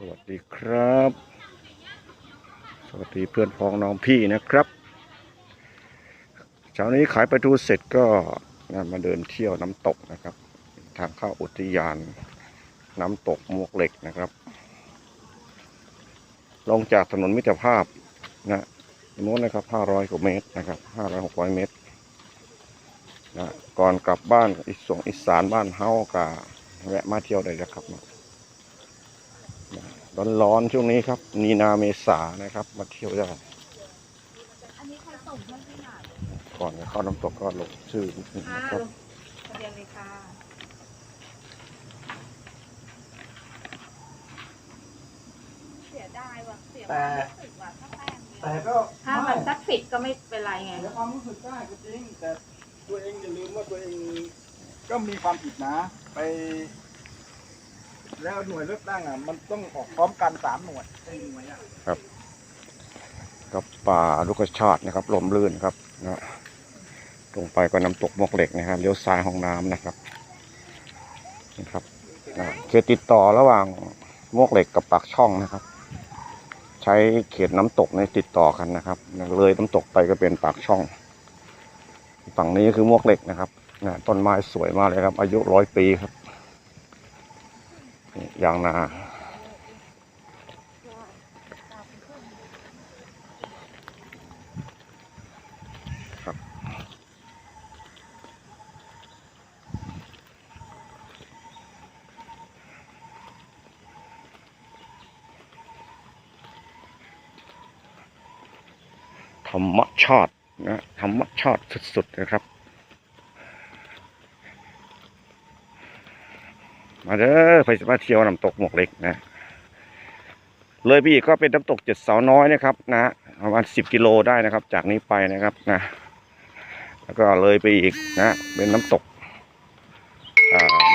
สวัสดีครับ สวัสดีเพื่อนพ้องน้องพี่นะครับ เช้านี้ขายปลาทูเสร็จก็มาเดินเที่ยวน้ำตกนะครับ ทางเข้าอุทยานน้ำตกมวกเหล็กนะครับ ลงจากถนนมิตรภาพนะโน้นนะครับ 500กว่าเมตรนะครับ 500 600 เมตรนะก่อนกลับบ้านอีสงอีสานบ้านเฮากะแวะมาเที่ยวได้นะครับ ร้อนๆช่วงนี้ครับ มีนาเมษานะครับ มาเที่ยวได้อันนี้ใครส่งเพื่อนที่ไหนก่อนจะเข้าน้ำตกก็ลงชื่อนิดนึงค่ะนะครับลงทะเบียนเลยค่ะเสียดายว่ะเสียความรู้สึกว่ะถ้าแป้งเยแต่อะก็ถ้ามันสักสิบก็ไม่เป็นไรไงเสียความรู้สึกได้ก็จริงแต่ตัวเองอย่าลืมว่าตัวเองก็มีความผิดนะ ไป แล้วหน่วยเลือกตั้งอะ มันต้องออกพร้อมกันสามหน่วยสี่หน่วยอะกับป่าลูกชาตินะครับลมลื่นครับนะลงไปก็น้ำตกมวกเหล็กนะครับเลี้ยวซ้ายห้องน้ำนะครับนะครับนะเขตติดต่อระหว่างมวกเหล็กกับปากช่องนะครับ ใช้เขตน้ำตกในติดต่อกันนะครับเลยน้ำตกไปก็เป็นปากช่อง ฝั่งนี้คือมวกเหล็กนะครับนะต้นไม้สวยมากเลยครับ อายุร้อยปีครับ ยางนาธรรมชาตินะธรรมชาติสุดๆนะครับ มาเด้อไปมาเที่ยวน้ำตกหมวกเล็กนะ เลยไปอีกก็เป็นน้ำตกเจ็ดเสาน้อยนะครับ นะประมาณสิบกิโลได้นะครับ จากนี้ไปนะครับนะแล้วก็เลยไปอีกนะ เป็นน้ำตก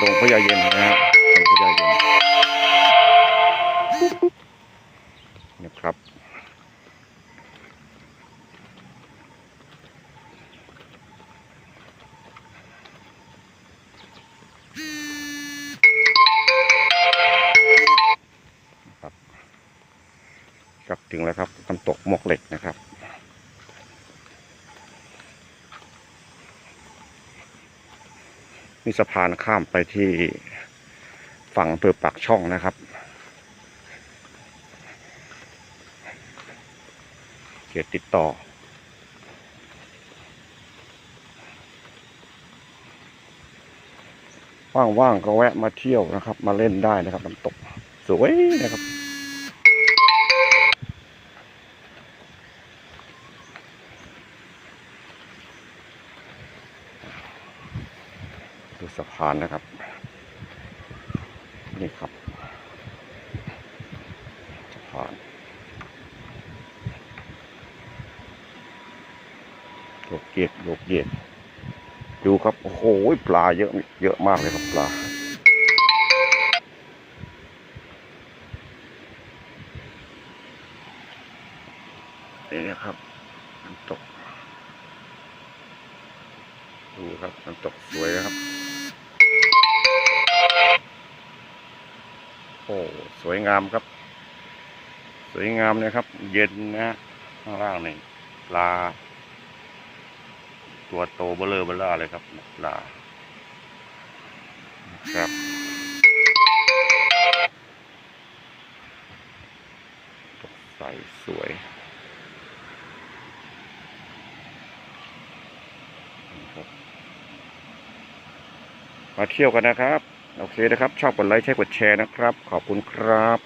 ดงพญาเย็นนะฮะดงพญาเย็นนะครับ ครับถึงแล้วครับน้ำตกหมกเหล็กนะครับ มีสะพานข้ามไปที่ฝั่งอำเภอปากช่องนะครับเขตติดต่อว่างๆก็แวะมาเที่ยวนะครับ มาเล่นได้นะครับน้ำตก สวยนะครับูสะพานนะครับ นี่ครับสะพานโลกเกียกโลกเกียกดูครับโอ้โหปลาเยอะเยอะมากเลยครับปลานี่นะครับน้ำตก ดูครับน้ำตกสวยนะครับ โอ้สวยงามครับ สวยงามนะครับ เย็นนะข้างล่างนี่ปลา ตัวโตเบลอเบลอเลยครับปลาครับตกใสสวยมาเที่ยวกันนะครับ โอเคนะครับ ชอบกดไลค์ใช้กดแชร์นะครับ ขอบคุณครับ